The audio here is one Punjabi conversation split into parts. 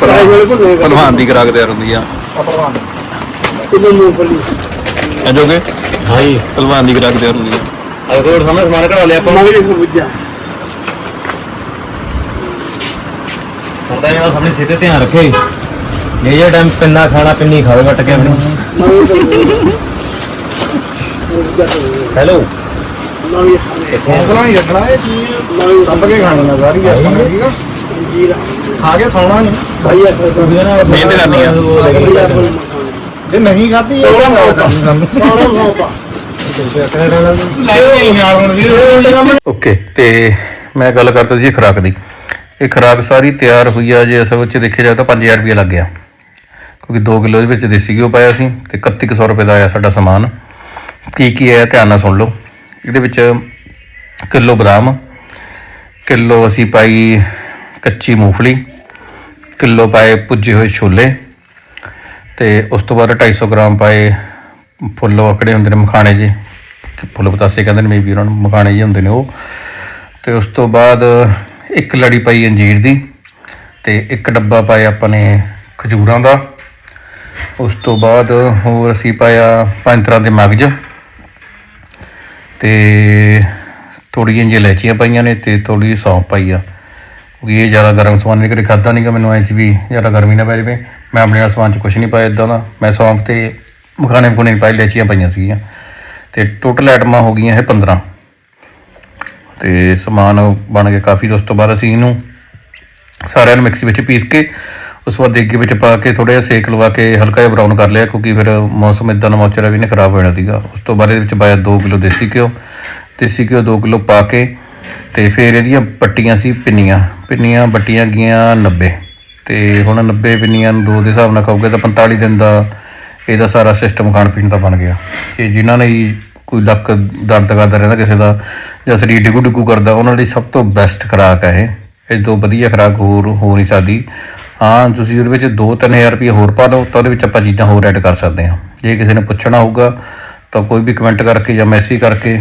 ਭਲਵਾਨ ਦੀ ਖਰਾਕ ਤਿਆਰ ਹੁੰਦੀ ਆ। ਕਿਲੋ ਮੂੰਗਫਲੀ ਇਹ ਜੋਗੇ ਹਾਂਜੀ। ਭਲਵਾਨ ਦੀ ਖਰਾਕ ਤਿਆਰ ਹੁੰਦੀ ਆ। ਅੱਜ ਕੋਲ ਸਾਹਮਣੇ ਸਮਾਨ ਕਢਾ ਲਿਆ ਆਪਾਂ। ਮਗਰੇ ਖੁੱਜਾ ਤਾਂ ਇਹਨਾਂ ਸਾਹਮਣੇ ਸਿੱਧੇ ਧਿਆਨ ਰੱਖੇ। ਜੇ ਜੇ ਟਾਈਮ ਪਿੰਨਾ ਖਾਣਾ ਪਿੰਨੀ ਖਾਵੇ ਵੱਟ ਕੇ ਆਪਣੀ। ਹੈਲੋ। ਨਵੀਂ ਹੌਸਲਾ ਨਹੀਂ ਰੱਖਣਾ ਇਹ ਚੀਜ਼। ਦੱਬ ਕੇ ਖਾਣੀ ਆ ਸਾਰੀ ਆਪਾਂ ਠੀਕ ਆ। ਖਾ ਕੇ ਸੌਣਾ ਨਹੀਂ। ਮਿਹਨਤ ਕਰਨੀ ਆ। ਜੇ ਨਹੀਂ ਖਾਧੀ ਇਹ ਤਾਂ ਸਾਨੂੰ ਸੋਣਾ ਸੋਪਾ ਓਕੇ ਤੇ ਮੈਂ ਗੱਲ ਕਰਦਾ ਸੀ ਖਰਾਕ ਦੀ। ਇਹ ਖਰਾਕ ਸਾਰੀ ਤਿਆਰ ਹੋਈ ਆ ਜੇ ਅਸਲ ਵਿੱਚ ਦੇਖਿਆ ਜਾਵੇ ਤਾਂ 5000 ਰੁਪਏ ਲੱਗ ਗਿਆ। ਕਿਉਂਕਿ 2 ਕਿਲੋ ਦੇ ਵਿੱਚ ਦੇਸੀ ਘਿਓ ਪਾਇਆ ਸੀ ਤੇ 3100 ਰੁਪਏ ਦਾ ਆਇਆ ਸਾਡਾ ਸਮਾਨ। ਕੀ ਕੀ ਹੈ ਧਿਆਨ ਨਾਲ ਸੁਣ ਲਓ। ਇਹਦੇ ਵਿੱਚ ਕਿਲੋ ਬਦਾਮ ਕਿਲੋ ਅਸੀਂ ਪਾਈ ਕੱਚੀ ਮੂੰਗਫਲੀ, ਕਿਲੋ ਪਾਏ ਭੁੱਜੇ ਹੋਏ ਛੋਲੇ ਤੇ ਉਸ ਤੋਂ ਬਾਅਦ 250 ਗ੍ਰਾਮ ਪਾਏ ਫੁੱਲ ਆਕੜੇ ਹੁੰਦੇ ਨੇ ਮਖਾਣੇ ਜੀ ਫੁੱਲ ਪਤਾਸੇ ਕਹਿੰਦੇ ਨੇ ਮੇਬੀ ਉਹਨਾਂ ਨੂੰ ਮਖਾਣੇ ਜੀ ਹੁੰਦੇ ਨੇ ਉਹ। ਤੇ ਉਸ ਤੋਂ ਬਾਅਦ ਇੱਕ ਲੜੀ ਪਾਈ ਅੰਜੀਰ ਦੀ ਤੇ ਇੱਕ ਡੱਬਾ ਪਾਇਆ ਆਪਾਂ ਨੇ ਖਜੂਰਾਂ ਦਾ। ਉਸ ਤੋਂ ਬਾਅਦ ਹੋਰ ਅਸੀਂ ਪਾਇਆ ਪੰਜ ਤਰ੍ਹਾਂ ਦੇ ਮਗਜ। ਤੇ ਥੋੜ੍ਹੀਆਂ ਜਿਹੀਆਂ ਇਲਾਇਚੀਆਂ ਪਾਈਆਂ ਨੇ ਤੇ ਥੋੜੀ ਸੌਂਫ ਪਾਈ ਆ। ਕਿਉਂਕਿ ਇਹ ਜ਼ਿਆਦਾ ਗਰਮ ਸਮਾਨ ਨਹੀਂ, ਕਦੇ ਖਾਦਾ ਨਹੀਂਗਾ ਮੈਨੂੰ ਐਂ 'ਚ ਵੀ ਜ਼ਿਆਦਾ ਗਰਮੀ ਨਾ ਪੈ ਜਾਵੇ। ਮੈਂ ਆਪਣੇ ਨਾਲ ਸਮਾਨ 'ਚ ਕੁਝ ਨਹੀਂ ਪਾਇਆ ਇਦਾਂ ਦਾ। ਮੈਂ ਸੌਂਫ ਤੇ ਮਖਾਣੇ ਮਖੂਣੇ ਨਹੀਂ ਪਾਏ ਇਲਾਇਚੀਆਂ ਪਾਈਆਂ ਸੀਗੀਆਂ। ਤੇ ਟੋਟਲ ਆਈਟਮਾਂ ਹੋ ਗਈਆਂ ਇਹ 15 ਤੇ ਸਮਾਨ ਬਣ ਕੇ ਕਾਫੀ ਉਸ ਤੋਂ ਬਾਅਦ ਅਸੀਂ ਇਹਨੂੰ ਸਾਰਿਆਂ ਨੂੰ ਮਿਕਸੀ ਵਿੱਚ ਪੀਸ ਕੇ, ਉਸ ਤੋਂ ਬਾਅਦ ਦੇਗੀ ਵਿੱਚ ਪਾ ਕੇ ਥੋੜਾ ਜਿਹਾ ਸੇਕ ਲਵਾ ਕੇ ਹਲਕਾ ਜਿਹਾ ਬਰਾਊਨ ਕਰ ਲਿਆ, ਕਿਉਂਕਿ ਫਿਰ ਮੌਸਮ ਇਦਾਂ ਦਾ ਮੌਚਰਾ ਵੀ ਨੇ ਖਰਾਬ ਹੋ ਜਾਣਾ ਸੀਗਾ। ਉਸ ਤੋਂ ਬਾਅਦ ਇਹਦੇ ਵਿੱਚ ਪਾਇਆ 2 ਕਿਲੋ ਦੇਸੀ ਘਿਓ। ਦੇਸੀ ਘਿਓ 2 ਕਿਲੋ ਪਾ ਕੇ ਤੇ ਫਿਰ ਇਹਦੀਆਂ ਪੱਟੀਆਂ ਸੀ ਪਿੰਨੀਆਂ। ਪਿੰਨੀਆਂ ਬੱਟੀਆਂ ਗਈਆਂ 90 ਤੇ ਹੁਣ 90 ਪਿੰਨੀਆਂ ਨੂੰ ਦੋ ਦੇ ਹਿਸਾਬ ਨਾਲ ਖਾਓਗੇ ਤਾਂ 45 ਦਿਨ ਦਾ ਇਹਦਾ ਸਾਰਾ ਸਿਸਟਮ ਖਾਣ ਪੀਣ ਦਾ ਬਣ ਗਿਆ। ਤੇ ਜਿਨ੍ਹਾਂ ਨੇ ਕੋਈ ਲੱਕ ਦਰਦ ਕਰਦਾ ਰਹਿੰਦਾ ਕਿਸੇ ਦਾ ਜਾਂ ਸਰੀਰ ਡਿਗੂ ਡਿਗੂ ਕਰਦਾ, ਉਹਨਾਂ ਲਈ ਸਭ ਤੋਂ ਬੈਸਟ ਖੁਰਾਕ ਹੈ ਇਹ। ਇਹ ਤੋਂ ਵਧੀਆ ਖੁਰਾਕ ਹੋਰ ਹੋ ਨਹੀਂ ਸਕਦੀ। ਹਾਂ, ਤੁਸੀਂ ਉਹਦੇ ਵਿੱਚ 2-3000 ਰੁਪਏ ਹੋਰ ਪਾ ਲਓ ਤਾਂ ਉਹਦੇ ਵਿੱਚ ਆਪਾਂ ਚੀਜ਼ਾਂ ਹੋਰ ਐਡ ਕਰ ਸਕਦੇ ਹਾਂ। ਜੇ ਕਿਸੇ ਨੇ ਪੁੱਛਣਾ ਹੋਊਗਾ ਤਾਂ ਕੋਈ ਵੀ ਕਮੈਂਟ ਕਰਕੇ ਜਾਂ ਮੈਸੇਜ ਕਰਕੇ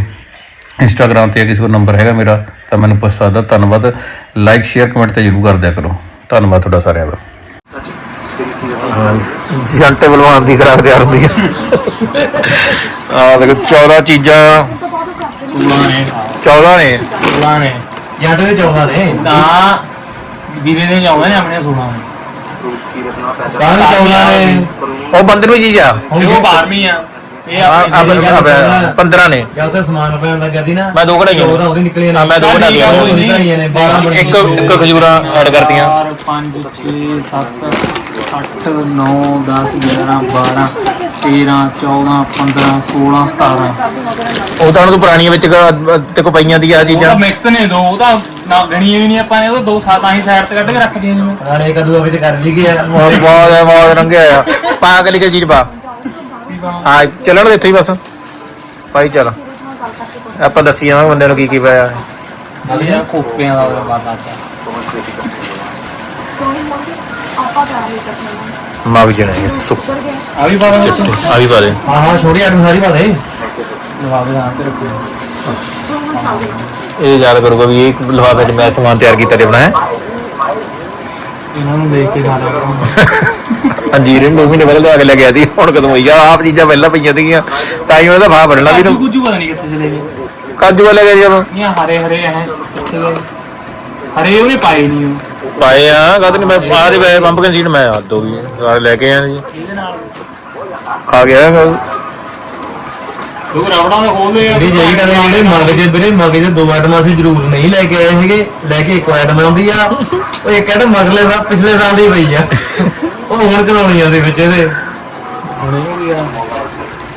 ਇੰਸਟਾਗ੍ਰam ਤੇ ਕਿਸੇ ਕੋਲ ਨੰਬਰ ਹੈਗਾ ਮੇਰਾ ਤਾਂ ਮੈਨੂੰ ਪੁੱਛ ਸਕਦਾ। ਧੰਨਵਾਦ। ਲਾਈਕ ਸ਼ੇਅਰ ਕਮੈਂਟ ਤੇ ਜਰੂਰ ਕਰ ਦਿਆ ਕਰੋ। ਧੰਨਵਾਦ ਤੁਹਾਡਾ ਸਾਰਿਆਂ ਦਾ। ਜੰਟੇ ਬਲਵਾਨ ਦੀ ਖਰਾਕ ਤਿਆਰ ਹੁੰਦੀ ਹੈ ਆ ਦੇਖੋ 14 ਚੀਜ਼ਾਂ। 16 ਨੇ। 14 ਨੇ। 16 ਨੇ। ਜੱਟ ਦੇ 14 ਨੇ। ਤਾਂ ਵੀਰੇ ਨੇ ਜਾਉਂਦੇ ਨੇ ਆਪਣੇ ਸੋਣਾ ਕਾਹ 14 ਨੇ? ਉਹ ਬੰਦੇ ਨੂੰ ਚੀਜ਼ ਆ। ਉਹ 12ਵੀਂ ਆ। ਇਹ ਆ ਆਪਣੀ ਆ- ਆ- 15 ਨੇ। ਜਾਂ ਉੱਥੇ ਸਮਾਨ ਪੈਣ ਲੱਗ ਜਾਂਦੀ ਨਾ ਮੈਂ ਦੋ ਕਢਾਈਆਂ ਨੇ। 14 ਉਹਦੀ ਨਿਕਲੀਆਂ ਹਾਂ, ਮੈਂ ਦੋ ਕਢਾ ਕਢਾਈਆਂ ਕੋਈ ਨੇ। ਨਹੀਂ। ਨੇ 12 ਇੱਕ ਇੱਕ ਖਜੂਰਾਂ ਐਡ ਕਰਤੀਆਂ। 4 5 6 7 8 9 10 11 12 13 14 15 16 17 ਉਹ ਤਾਂ ਪੁਰਾਣੀਆਂ ਵਿੱਚ ਕ- ਤੇ ਕੋ ਪਈਆਂ ਦੀ ਆ ਉਹ ਚੀਜ਼ਾਂ। ਤਾਂ ਮਿਕਸ ਨੇ ਦੋ ਉਹ ਤਾਂ ਨਾ ਗਣੀਆਂ ਵੀ ਨਹੀਂ ਆਪਾਂ ਨੇ ਉਹ ਤਾਂ ਦੋ ਸਾਤ ਆਹੀ ਸਾਈਡ ਤੇ ਕੱਢ ਕੇ ਰੱਖ ਦੀਆਂ ਜਿਵੇਂ। ਨਾਲੇ ਕਦੂ ਵਿੱਚ ਕਰ ਲਈ ਗਿਆ। ਬਹੁਤ ਬਹੁਤ ਬਹੁਤ ਰੰਗਿਆ ਆ। ਪਾ ਕੇ ਲਿਖੇ ਚੀਜ਼ ਪਾ? ਹਾਂ ਚੱਲਣ ਦੇ ਇੱਥੇ ਹੀ ਬਸ। ਭਾਈ ਚੱਲ। ਆਪਾਂ ਦੱਸੀ ਜਾਵਾਂਗੇ ਬੰਦੇ ਨੂੰ ਕੀ ਕੀ ਪਾਇਆ। ਵਧੀਆ ਖੋਪਿਆਂ ਦਾ ਉਹਦਾ ਬਾਤ ਆਤਾ ਮਾ ਵੀ ਜਣੇ ਸੁੱਕ ਆ ਵੀ ਬਾਰਾਂ ਵਿੱਚ ਆ ਵੀ ਪਾ ਦੇ। ਹਾਂ ਹਾਂ ਛੋਟੀ ਆਟਮ ਸਾਰੀ ਪਾ ਦੇ। ਲਵਾਵੇ ਆਂ ਤੇ ਰੱਖੋ। ਇਹ ਯਾਦ ਕਰੂਗਾ ਵੀ ਇਹ ਲਿਫਾਫੇ 'ਚ ਮੈਂ ਸਮਾਨ ਤਿਆਰ ਕੀਤਾ ਤੇ ਬਣਾਇਆ ਇਹਨਾਂ ਨੂੰ ਦੇਖ ਕੇ ਖਾਣਾ ਅੰਜੀਰ ਨੂੰ 2 ਮਹੀਨੇ ਪਹਿਲਾਂ ਲਿਆ ਕੇ ਲੈ ਗਿਆ ਸੀ ਹੁਣ ਕਦੋਂ ਹੋਈ ਆ? ਆਪ ਚੀਜ਼ਾਂ ਪਹਿਲਾਂ ਪਈਆਂ ਸੀਗੀਆਂ ਤਾਂ ਹੀ ਉਹਦਾ ਭਾਅ ਬੜਨਾ ਵੀ ਨੂੰ ਕੁਜੂ ਪਤਾ ਨਹੀਂ ਕਿੱਥੇ ਚਲੇ ਗਏ ਕਾਜੂ ਵਾਲੇ ਗਏ ਜੀ ਆਪਾਂ। ਨਹੀਂ ਆਹ ਹਰੇ ਹਰੇ ਹੈ ਕਿੱਥੇ ਗਏ ਹਰੇ ਉਹਨੇ ਪਾਏ ਨਹੀਂ ਉਹ। ਪਾਏ ਆ ਕਦ ਨਹੀਂ ਮੈਂ ਆ ਦੇ ਵੇ ਪੰਪਕਿਨ ਸੀਡ ਮੈਂ ਹੱਦ ਹੋ ਗਈ ਸਾਰੇ ਲੈ ਕੇ ਆਏ ਜੀ। ਇਹਦੇ ਨਾਲ। ਖਾ ਗਿਆ ਉਹ ਰਬੜਾਂ ਦੇ ਖੋਲਦੇ ਆ। ਜਿਹੜੀ ਜਿਹੜੀ ਕਹਿੰਦੇ ਜਿਹੜੇ ਮਗ ਜੇ ਵੀਰੇ ਮਗ ਜੇ ਦੋ ਆਈਟਮਾਂ ਅਸੀਂ ਜ਼ਰੂਰ ਨਹੀਂ ਲੈ ਕੇ ਆਏ ਹੈਗੇ ਲੈ ਕੇ ਇੱਕ ਆਈਟਮ ਆਉਂਦੀ ਆ ਉਹ ਇੱਕ ਆਈਟਮ ਮਗਲੇ ਸਾਲ ਪਿਛਲੇ ਸਾਲ ਦੀ ਪਈ ਆ। ਉਹ ਹੁਣ ਚਲਾਉਣੀ ਆ ਦੇ ਵਿੱਚ ਇਹਦੇ।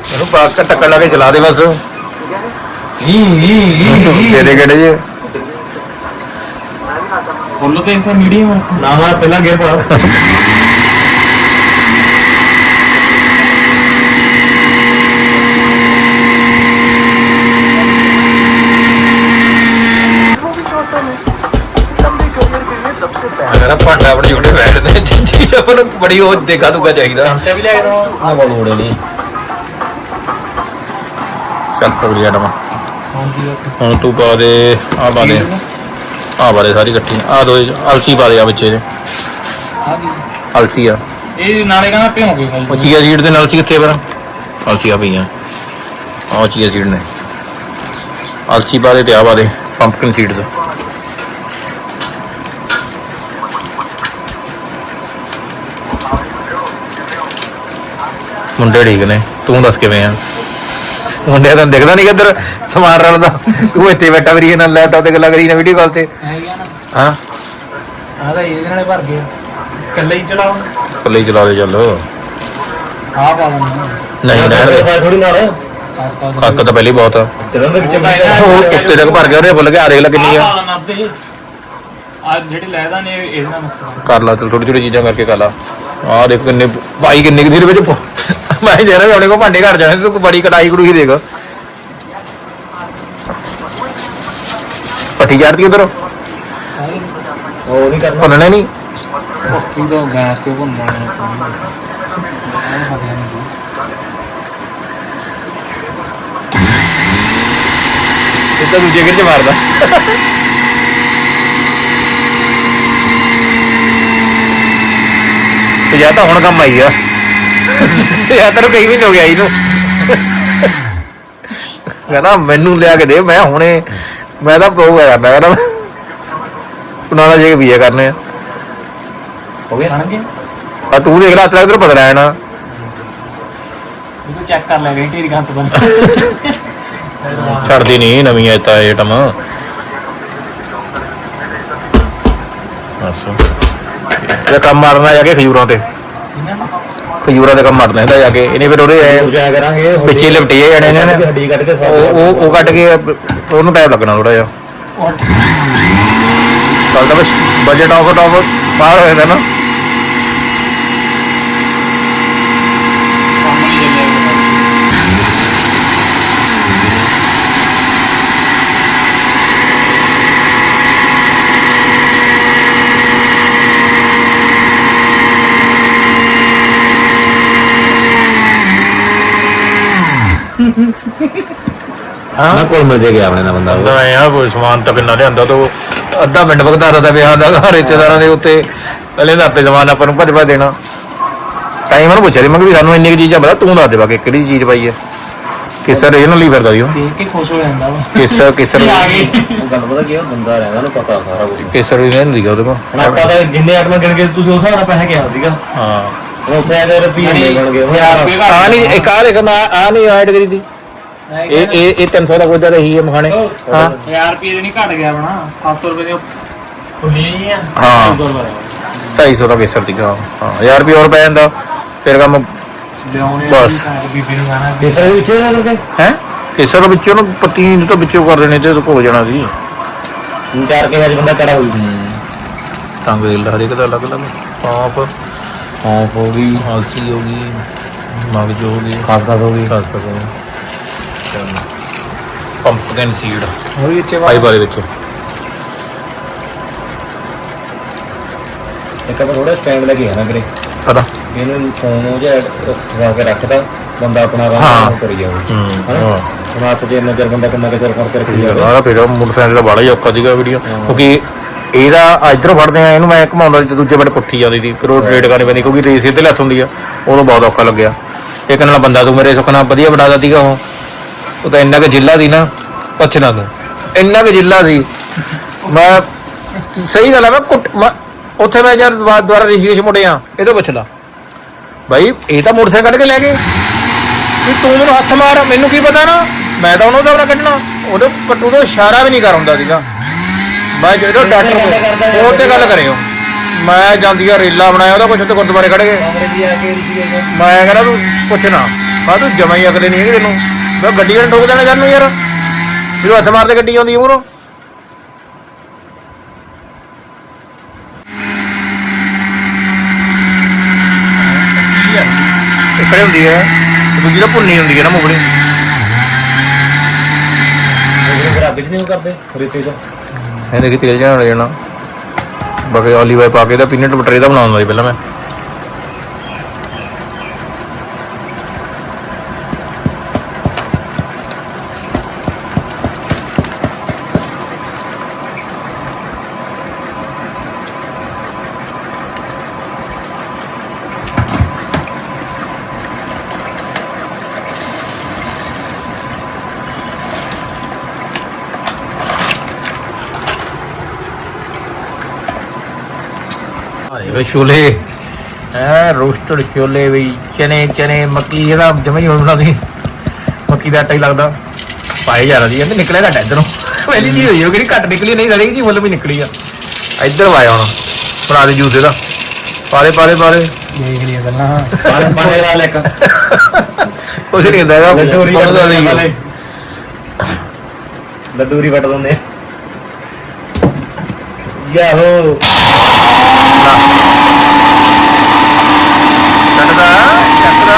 ਇਹਨੂੰ ਬਾਕ ਟੱਕਰ ਲਾ ਕੇ ਚਲਾ ਦੇ ਬਸ। ਈ ਈ ਈ ਤੇਰੇ ਕਿਹੜੇ ਜੇ? ਫੁੱਲ ਤੇ ਇੱਕ ਮੀਡੀਅਮ ਨਾ ਮਾਰ ਪਹਿਲਾਂ ਗੇਰ ਪਾ ਅਗਰ ਭਾਂਡਾ ਆਪਣੇ ਜੁੜੇ ਬੈਠ ਦੇ ਨੂੰ ਬੜੀ ਉਹ ਦੇਖਾ ਦੁਗਾ ਚਾਹੀਦਾ। ਚਮਚਾ ਵੀ ਲੈ ਕੇ ਦਵਾਂ ਆ ਬੋਲ ਉੜੇ ਨਹੀਂ। ਚੱਲ ਕੋਲੀ ਆਟਮ ਹੁਣ ਤੂੰ ਪਾ ਦੇ ਆ ਪਾ ਦੇ। ਆ? ਦੇ ਸਾਰੀ ਇਕੱਠੀ। ਆ ਦੋ ਅਲਸੀ ਪਾ ਦੇ ਆ ਵਿੱਚ ਇਹਦੇ। ਆ? ਗਈ ਅਲਸੀ ਆ। ਇਹ ਨਾਲੇ ਕਹਿੰਦਾ ਭਿਉਂ ਕੇ ਖਾਈ ਉਹ ਚੀਆ ਸੀਡ ਦੇ ਨਾਲ ਸੀ ਕਿੱਥੇ ਪਰ ਅਲਸੀਆਂ ਪਈਆਂ। ਆਹ ਚੀਆ ਸੀਡ ਨੇ। ਅਲਸੀ ਬਾਰੇ ਤੇ ਆ ਬਾਰੇ ਪੰਪਕਿਨ ਸੀਡਸ ਮੁੰਡੇ ਠੀਕ ਨੇ ਤੂੰ ਦੱਸ ਕਿਵੇਂ ਆ? ਮੁੰਡੇ ਤਾਂ ਦਿਖਦਾ ਨਹੀਂ ਕਿੱਧਰ ਸਮਾਨ ਰਲਦਾ ਤੂੰ ਇੱਥੇ ਬੈਠਾ ਮੇਰੀ ਨਾਲ ਲੈਪਟਾਪ ਤੇ ਗੱਲਾਂ ਕਰੀ ਨਾ ਵੀਡੀਓ ਕਾਲ ਤੇ। ਹੈਗਾ ਨਾ ਹਾਂ? ਆਹ ਤਾਂ ਇਹਦੇ ਨਾਲੇ ਭਰ ਗਿਆ ਇਕੱਲੇ ਹੀ ਚਲਾਓ। ਇਕੱਲੇ ਹੀ ਚਲਾ ਦੇ ਚੱਲ। ਆਹ ਪਾ ਦਿੰਦਾ ਨਹੀਂ ਨਹੀਂ। ਥੋੜੀ ਨਾਲ। ਖਾਸ ਤਾਂ ਪਹਿਲੇ ਹੀ ਬਹੁਤ ਆ। ਚਲੋ ਦੇ ਵਿੱਚ ਉਹ ਉੱਤੇ ਤੱਕ ਭਰ ਗਿਆ ਉਹਨੇ ਭੁੱਲ ਗਿਆ ਆ ਦੇਖ ਲੈ ਕਿੰਨੀ ਆ। ਆ ਜਿਹੜੇ ਲੈਦਾ ਨੇ ਇਹਦੇ ਨੁਕਸਾਨ। ਕਰ ਲਾ ਚਲ ਥੋੜੀ ਥੋੜੀ ਚੀਜ਼ਾਂ ਕਰਕੇ ਕਰ ਲਾ। ਆਹ ਦੇਖ ਕਿੰਨੇ ਭਾਈ ਕਿੰਨੇ ਦੇਰ ਵਿੱਚ। ਮੈਂ ਜਿਹੜਾ ਵੀ ਆਪਣੇ ਕੋ ਭਾਂਡੇ ਘਰ ਜਾਣੇ ਤੂੰ ਬੜੀ ਕਟਾਈ ਕੜੂਈ ਦੇਖ। ਪੱਟੀ ਜਾੜਦੀ ਉਧਰ। ਉਹ ਨਹੀਂ ਕਰਨਾ। ਭੁੰਨਣੇ ਨਹੀਂ। ਕੀ ਤਾਂ ਗੈਸ ਤੇ ਭੁੰਨਦਾ ਨੇ ਆਹ ਪਤਾ ਨਹੀਂ ਇੱਧਰ ਦੂਜੇ ਕਿਤੇ ਮਾਰਦਾ ਤੇ ਜਾਂ ਤਾਂ ਹੁਣ ਕੰਮ ਆਈ ਆ। ਜਾਂ ਤੈਨੂੰ ਕਈ ਮਹੀਨੇ ਹੋ ਗਿਆ ਇਹਨੂੰ ਕਹਿੰਦਾ ਮੈਨੂੰ ਲਿਆ ਕੇ ਦੇ ਮੈਂ ਹੁਣੇ ਮੈਂ ਤਾਂ ਪ੍ਰੋ ਕਰਨਾ ਕਹਿੰਦਾ ਪੁਨਾਲਾ ਜੇ ਵੀ ਕਰਨੇ ਆ। ਹੋ ਗਿਆ ਗਿਆ ਆ ਤੂੰ ਦੇਖ ਲੈ ਤੇਰਾ ਇਧਰ ਪਤਾ ਲੈਣਾ ਇਹ ਚੈੱਕ ਕਰ ਲੈ ਗਈ ਢੇਰੀ ਗੰਤ ਬਣ ਛੱਡਦੀ ਨਹੀਂ ਨਵੀਂ ਆਇਤਾ ਆਈਟਮ ਬਸ ਇਹ ਕੰਮ ਮਾਰਨਾ ਜਾ ਕੇ ਖਜੂਰਾਂ ਤੇ। ਖਜੂਰਾਂ ਦੇ ਕੰਮ ਮਾਰਨਾ ਇਹਦਾ ਜਾ ਕੇ। ਇਹਨੇ ਫਿਰ ਉਹਦੇ ਐ ਕਰਾਂਗੇ ਵਿੱਚੇ ਲਿਪਟੇ ਜਾਣੇ ਨੇ ਨਾ। ਹੱਡੀ ਕੱਢ ਕੇ ਉਹ ਉਹ ਕੱਢ ਕੇ ਉਹਨੂੰ ਟਾਈਮ ਲੱਗਣਾ ਥੋੜਾ ਜਿਹਾ। ਬਜਟ ਆਫ ਟਾਪ ਬਾਹਰ ਹੋ ਜਾਂਦਾ ਨਾ। ਨਾ ਕੋਲ ਮਿਲ ਜੇ ਗਿਆ ਆਪਣੇ ਨਾਲ ਬੰਦਾ। ਬੰਦਾ ਐ ਆ ਕੋਈ ਸਮਾਨ ਤਾਂ ਕਿੰਨਾ ਲਿਆਂਦਾ ਤੋ? ਅੱਧਾ ਪਿੰਡ ਭਗਤਾਰਾ ਦਾ ਵਿਆਹ ਦਾ ਘਰ ਰਿਸ਼ਤੇਦਾਰਾਂ ਦੇ ਉੱਤੇ। ਪਹਿਲੇ ਦਾ ਆਪੇ ਸਮਾਨ ਆਪਾਂ ਨੂੰ ਭੱਜ ਭੱਜ ਦੇਣਾ। ਟਾਈਮ ਉਹਨੂੰ ਪੁੱਛਿਆ ਸੀ ਮੈਂ ਕਿਹਾ ਵੀ ਸਾਨੂੰ ਇੰਨੀ ਕੁ ਚੀਜ਼ਾਂ ਪਤਾ ਤੂੰ ਦੱਸ ਦੇ ਬਾਕੀ ਕਿਹੜੀ ਚੀਜ਼ ਪਾਈ ਹੈ ਕਿਸਰ ਇਹ ਲਈ ਫਿਰਦਾ ਸੀ ਉਹ? ਦੇਖ ਕੇ ਖੁਸ਼ ਹੋ ਜਾਂਦਾ ਵਾ। ਕਿਸਰ ਕਿਸਰ ਆ ਗਈ। ਉਹ ਗੱਲ ਪਤਾ ਕੀ ਆ, ਬੰਦਾ ਰਹਿੰਦਾ ਉਹਨੂੰ ਪਤਾ ਸਾਰਾ ਕੁਝ ਕਿਸਰ ਵੀ ਨਹੀਂ ਹੁੰਦੀ ਉਹਦੇ ਕੋਲ? ਹੁਣ ਆਪਾਂ ਤਾਂ ਜਿੰਨੇ ਆਟਮ ਗਿਣ ਕੇ ਤੁਸੀਂ ਉਸ ਹਿਸਾਬ ਨਾਲ ਪੈਸੇ ਕਿਹਾ ਸੀਗਾ। ਹਾਂ। ਹੁਣ ਉੱਥੇ ਆ ਕੇ ਰੁਪਈਏ ਨਹੀਂ ਬਣਗੇ ਹੁਣ ਹਜ਼ਾਰ ਰੁਪਏ ਆ ਨਹੀਂ ਇੱਕ ਆ ਦੇਖ ਮੈਂ ਆ ਨਹੀਂ ਐਡ ਕਰੀ ਦੀ। ਇਹ ਇਹ ਇਹ 300 ਦਾ ਕੋਈ ਦਾ ਹੀ ਹੈ ਮਖਾਣੇ। ਹਾਂ। 1000 ਰੁਪਏ ਦੇ ਨਹੀਂ ਘਟ ਗਿਆ ਬਣਾ 700 ਰੁਪਏ ਦੇ ਖੁੱਲੀ ਹੀ ਆ। ਹਾਂ। 200 ਰੁਪਏ 250 ਦਾ ਕਿਸਰ ਸੀਗਾ ਹਾਂ 1000 ਰੁਪਏ ਹੋਰ ਪੈ ਜਾਂਦਾ। ਫਿਰ ਕੰਮ ਲਿਆਉਣੇ ਬਸ। ਨੂੰ ਕਿਸਰ ਦੇ ਵਿੱਚ ਇਹਨਾਂ ਕਰਕੇ ਹੈ? ਕਿਸਰ ਵਿੱਚੋਂ ਨੂੰ ਪਤੀਨ ਤੋਂ ਵਿੱਚੋਂ ਕਰ ਦੇਣੇ ਤੇ ਭੁੱਲ ਜਾਣਾ ਸੀ। ਚਾਰ ਕੇ ਹਜ ਬੰਦਾ ਕੜਾ ਹੋਈ ਟੰਗ ਦੇ ਹਰੇਕ ਦਾ ਅਲੱਗ ਅਲੱਗ। ਪਾਪ। ਹਾਂ ਹੋ ਗਈ ਹਲਸੀ ਹੋ ਗਈ। ਮਗਜ ਹੋ ਗਈ। ਖਾਸ ਖਾਸ ਹੋ ਗਈ। ਖਾਸ ਕਰ ਪੰਪਕਿਨ ਸੀਡ ਉਹ ਵੀ ਇੱਥੇ ਫਾਈਬਰ ਦੇ ਵਿੱਚ। ਇੱਕ ਆਪਾਂ ਥੋੜਾ ਸਟੈਂਡ ਲੈ ਕੇ ਆਣਾ ਕਰੇ ਪਤਾ। ਇਹਨੂੰ ਫੋਨ ਉਹ ਜਿਹਾ ਫਸਾ ਕੇ ਰੱਖਦਾ ਬੰਦਾ ਆਪਣਾ। ਆਰਾਮ ਕਰੀ ਜਾਵੇ ਹੂੰ ਹਨਾ? ਹੁਣ ਹੱਥ 'ਚ ਨਜ਼ਰ ਬੰਦਾ ਕਿੰਨਾ ਕੁ ਚਿਰ ਫੜ ਕੇ ਰੱਖੀ ਜਾਵੇ। ਯਾਰ ਫਿਰ ਉਹ ਮੋਟਰਸਾਈਕਲ ਦਾ ਬੜਾ ਹੀ ਔਖਾ ਸੀਗਾ ਵੀਡੀਓ ਕਿਉਂਕਿ ਇਹਦਾ ਇਧਰੋਂ ਫੜਦੇ ਆ ਇਹਨੂੰ ਮੈਂ ਘਮਾਉਂਦਾ ਤੇ ਦੂਜੇ ਬੜੇ ਪੁੱਠੀ ਜਾਂਦੀ ਸੀ। ਫਿਰ ਉਹ ਰੇਡ ਕਰਨੀ ਪੈਂਦੀ ਕਿਉਂਕਿ ਰੇਸ ਇਹਦੇ ਲੱਤ ਹੁੰਦੀ ਆ। ਉਹਨੂੰ ਬਹੁਤ ਔਖਾ ਲੱਗਿਆ। ਇੱਕ ਨਾਲ ਬੰਦਾ ਤੂੰ ਮੇਰੇ ਸੁੱਖ ਨਾਲ ਵਧੀਆ ਬਣਾ ਦਿੱਤੀਗਾ ਉਹ। ਉਹ ਤਾਂ ਇੰਨਾ ਕੁ ਜਿੱਲਾ ਸੀ ਨਾ ਪੁੱਛਣਾ ਤੂੰ। ਇੰਨਾ ਕੁ ਜਿੱਲਾ ਸੀ। ਮੈਂ ਸਹੀ ਗੱਲ ਆ ਮੈਂ ਕੁੱਟ ਮੈਂ- ਉੱਥੇ ਮੈਂ ਜਦ ਦੁਬਾ- ਦੁਬਾਰਾ ਰਿਸ਼ੀਕੇਸ਼ ਮੁੜਿਆ ਇਹਦੋਂ ਪੁੱਛਦਾ ਭਾਈ ਇਹ ਤਾਂ ਮੋਟਰਸਾਈਕਲ ਕੱਢ ਕੇ ਲੈ ਗਏ। ਵੀ ਤੂੰ ਉਹਨੂੰ ਹੱਥ ਮਾਰ ਮੈਨੂੰ ਕੀ ਪਤਾ ਨਾ? ਮੈਂ ਤਾਂ ਉਹਨੂੰ ਦੌੜਾ ਕੱਢਣਾ। ਉਹਦੇ ਪੱਟੂ ਤੋਂ ਇਸ਼ਾਰਾ ਵੀ ਨਹੀਂ ਕਰ ਹੁੰਦਾ ਸੀਗਾ। ਮੈਂ ਜਦੋਂ ਡਾਕਟਰ ਕੋਲ ਉਹ ਤੇ ਗੱਲ ਕਰਿਓ। ਮੈਂ ਜਾਂਦੀ ਆ ਰੇਲਾ ਬਣਾਇਆ ਉਹਦਾ ਕੁਛ ਤੇ ਗੁਰਦੁਆਰੇ ਖੜ ਗਏ ਕਮਰੇ ਦੀ ਆ ਕੇ ਰਿਸ਼ੀ ਮੈਂ ਕਹਿੰਦਾ ਤੂੰ ਪੁੱਛਣਾ ਮੈਂ ਤੂੰ ਜਮਾ ਹੀ ਅਕਲੇ ਨਹੀਂ ਹੈਗੇ ਤੈਨੂੰ। ਮੈਂ ਗੱਡੀ ਨੂੰ ਠੋਕ ਦੇਣਾ ਜਾਨੂੰ ਯਾਰ। ਜਦੋਂ ਹੱਥ ਮਾਰਦੇ ਗੱਡੀ ਆਉਂਦੀ ਮੂਹਰੋਂ। ਇੱਕੜੇ ਹੁੰਦੀ ਹੈ ਤੇ ਦੂਜੀ ਤਾਂ ਭੁੰਨੀ ਹੁੰਦੀ ਹੈ ਨਾ ਮੁਗਲੀ। ਫਿਰ ਅੱਗੇ 'ਚ ਨਹੀਂ ਉਹ ਕਰਦੇ ਰੇਤੇ 'ਚ? ਇਹ ਦੇਖੀ ਤੇਲ ਜਾਣ ਜਾਣਾ। ਬਾਕੀ ਓਲੀਵ ਆਇਲ ਪਾ ਕੇ ਦਾ ਪੀਨਟ ਬਟਰ ਇਹਦਾ ਬਣਾਉਂਦਾ ਸੀ ਪਹਿਲਾਂ ਮੈਂ। ਛੋਲੇ। ਐ ਰੋਸਟਡ ਛੋਲੇ ਵੀ ਚਨੇ ਚਨੇ ਮੱਕੀ ਇਹਦਾ ਜਮਾ ਹੀ ਹੋਣਾ ਸੀ। ਮੱਕੀ ਦਾ ਆਟਾ ਹੀ ਲੱਗਦਾ। ਪਾਏ ਜਾ ਰਹੀ ਕਹਿੰਦੇ ਨਿਕਲਿਆ ਘੱਟ ਇਧਰੋਂ। ਪਹਿਲੀ ਜੀ ਹੋਈ ਉਹ ਕਿਹੜੀ ਘੱਟ ਨਿਕਲੀ ਨਹੀਂ ਰੜੀ ਜੀ ਫੁੱਲ ਵੀ ਨਿਕਲੀ ਆ। ਇੱਧਰ ਵਾਇਆ ਹੁਣ ਬਣਾ ਦੇ ਜੂਸ ਇਹਦਾ। ਪਾਲੇ ਪਾਲੇ ਪਾਲੇ। ਦੇਖ ਲਿਆ ਗੱਲਾਂ। ਪਾਣੀ ਪਾਣੀ ਲਾ ਲੈ ਇੱਕ। ਕੁਛ ਨਹੀਂ ਹੁੰਦਾ ਹੈਗਾ ਲੱਡੂਰੀ ਦਾ ਦਿੰਦੇ ਨਹੀਂ। ਲੱਡੂਰੀ ਵੱਟ ਦਿੰਦੇ। ਯਾਹੋ ਚੱਕਦਾ ਚੱਕਦਾ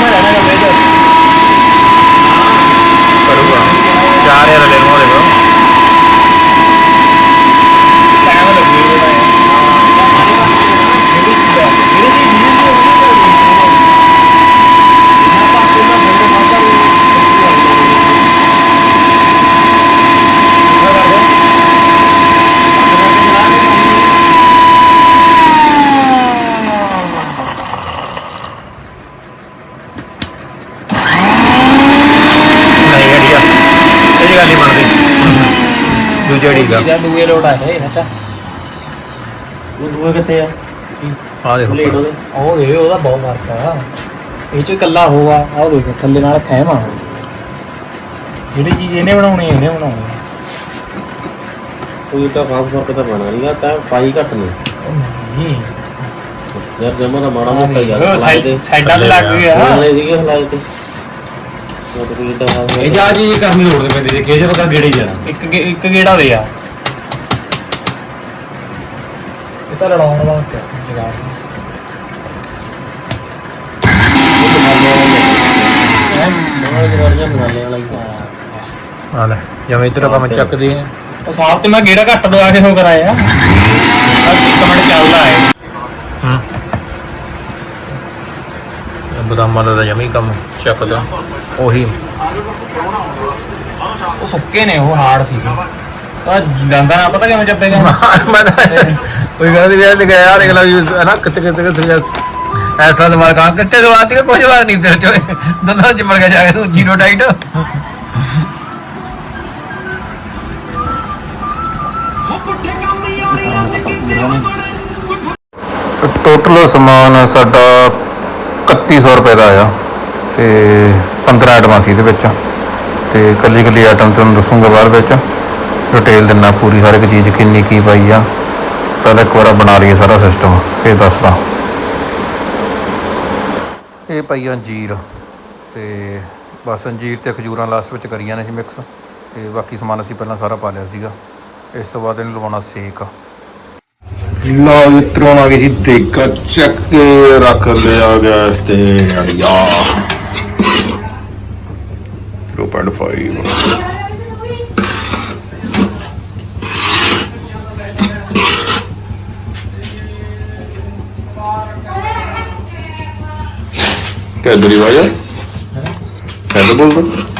ਮੈਂ ਰਹਿਣਾ ਕਮਰੇ ਚ ਕਰੂਗਾ ਜਾ ਰਿਹਾ ਲੈ ਲਵਾਂ ਦੇਖੋ ਟਾਈਮ ਲੱਗੇਗਾ ਨਹੀਂ ਗੱਡੀਆ ਇਹ ਗੱਲ ਨਹੀਂ ਬਣਦੀ ਢੀਗਾ ਇਹਦਾ ਦੂਏ ਲੋਟ ਆ ਇਹ ਸੱਚਾ ਉਹ ਦੂਏ ਕਿੱਥੇ ਆ? ਆ ਦੇਖੋ। ਪਲੇਟ ਉਹਦੇ ਉਹ ਦੇ ਉਹਦਾ ਬਹੁਤ ਫ਼ਰਕ ਆ। ਇਹ ਚ ਕੱਲਾ ਹੋਆ ਆਹ ਦੇਖ ਥੱਲੇ ਨਾਲ ਖੈਮਾ ਜਿਹੜੀ ਚੀਜ਼ ਇਹਨੇ ਬਣਾਉਣੀ ਇਹਨੇ ਬਣਾਉਣੀ ਆ। ਕੋਈ ਤਾਂ ਖਾਸ ਫ਼ਰਕ ਤਾਂ ਬਣਾ ਨਹੀਂ ਤਾਂ ਪਾਈ ਘੱਟ ਨਹੀਂ। ਯਾਰ ਜਮਾ ਦਾ ਮਾੜਾ ਮੋਟਾ ਸਾਈ- ਸਾਈਡਾਂ ਤੇ ਲੱਗ ਗਿਆ ਹਲਾਏ ਸੀਗੇ ਹਲਾਏ ਤੇ ਇਹ ਜਾ ਜੀ ਕਰਨੀ ਲੋੜ ਦੇ ਪੈਂਦੀ ਦੇਖੇ ਜੇ ਪਤਾ ਗੇੜੇ ਜਾਣਾ। ਇੱਕ ਗੇ- ਇੱਕ ਗੇੜਾ ਦੇ ਆ। ਇਹ ਤਾਂ ਲੜਾਉਣ ਵਾਸਤੇ ਜਗਾੜ। ਮਾੜਾ ਜਿਹਾ ਵਰਜਾ ਮਸਾਲੇ ਵਾਲਾ ਹੀ ਆ ਲੈ ਜਿਵੇਂ ਇੱਧਰ ਆਪਾਂ ਚੱਕਦੇ ਆ ਉਹ ਸਾਹਬ ਤੇ ਮੈਂ ਗੇੜਾ ਘੱਟ ਦਵਾ ਕੇ ਹੋ ਕਰਾਇਆ। ਕਮੈਂਟ ਚੱਲਦਾ ਹੈ ਹੂੰ। ਬਦਾਮਾਂ ਦਾ ਤਾਂ ਜਮੀ ਕੰਮ ਚੱਕਦਾ ਉਹੀ। ਉਹ ਸੁੱਕੇ ਨੇ ਉਹ ਹਾਰਡ ਸੀਗੇ ਆ ਦੰਦਾਂ ਨਾਲ ਪਤਾ ਕਿਵੇਂ ਚੱਪੇਗਾ ਮੈਂ ਤਾਂ ਕੋਈ ਗੱਲ ਨਹੀਂ ਵਿਆਹ ਲਿਖਿਆ ਯਾਰ ਅਗਲਾ ਵੀ ਹੈ ਨਾ ਕਿਤੇ ਕਿਤੇ ਕਿਤੇ ਐਸਾ ਦਿਮਾਗ ਕਾ ਕਿੱਥੇ ਦਵਾਤ ਕੇ ਕੁਝ ਬਾਤ ਨਹੀਂ ਤੇਰੇ ਚੋਂ। ਦੰਦਾਂ ਚ ਮਰ ਗਿਆ ਜਾ ਕੇ ਤੂੰ ਜ਼ੀਰੋ ਡਾਈਟ ਟੋਟਲ ਸਮਾਨ ਸਾਡਾ 3100 ਰੁਪਏ ਦਾ ਆਇਆ ਤੇ 15 ਆਈਟਮਾਂ ਸੀ ਇਹਦੇ ਵਿੱਚ। ਤੇ ਇਕੱਲੀ ਇਕੱਲੀ ਆਈਟਮ ਤੁਹਾਨੂੰ ਦੱਸੂਗਾ ਬਾਅਦ ਵਿੱਚ। ਡਿਟੇਲ ਦਿੰਨਾ ਪੂਰੀ, ਹਰ ਇੱਕ ਚੀਜ਼ ਕਿੰਨੀ ਕੀ ਪਾਈ ਆ। ਪਹਿਲਾਂ ਇੱਕ ਵਾਰ ਬਣਾ ਲਈਏ ਸਾਰਾ ਸਿਸਟਮ ਫਿਰ ਦੱਸਦਾ। ਇਹ ਪਾਈ ਆ ਅੰਜੀਰ। ਤੇ ਬਸ ਅੰਜੀਰ ਤੇ ਖਜੂਰਾਂ ਲਾਸਟ ਵਿੱਚ ਕਰੀਆਂ ਨੇ ਸੀ ਮਿਕਸ ਤੇ ਬਾਕੀ ਸਮਾਨ ਅਸੀਂ ਪਹਿਲਾਂ ਸਾਰਾ ਪਾ ਲਿਆ ਸੀਗਾ। ਇਸ ਤੋਂ ਬਾਅਦ ਇਹਨੂੰ ਲਵਾਉਣਾ ਸੇਕ। ਲਓ ਮਿੱਤਰੋਂ ਆ ਗਈ ਸੀ ਦੇਗਾ ਚੱਕ ਕੇ ਰੱਖ ਲਿਆ ਗੈਸ ਤੇ ਅੜਿਆ। 0.5 ਕਿਆ ਦਰੀ ਵਾਜਾ ਕਿਆ ਬੋਲਦਾ?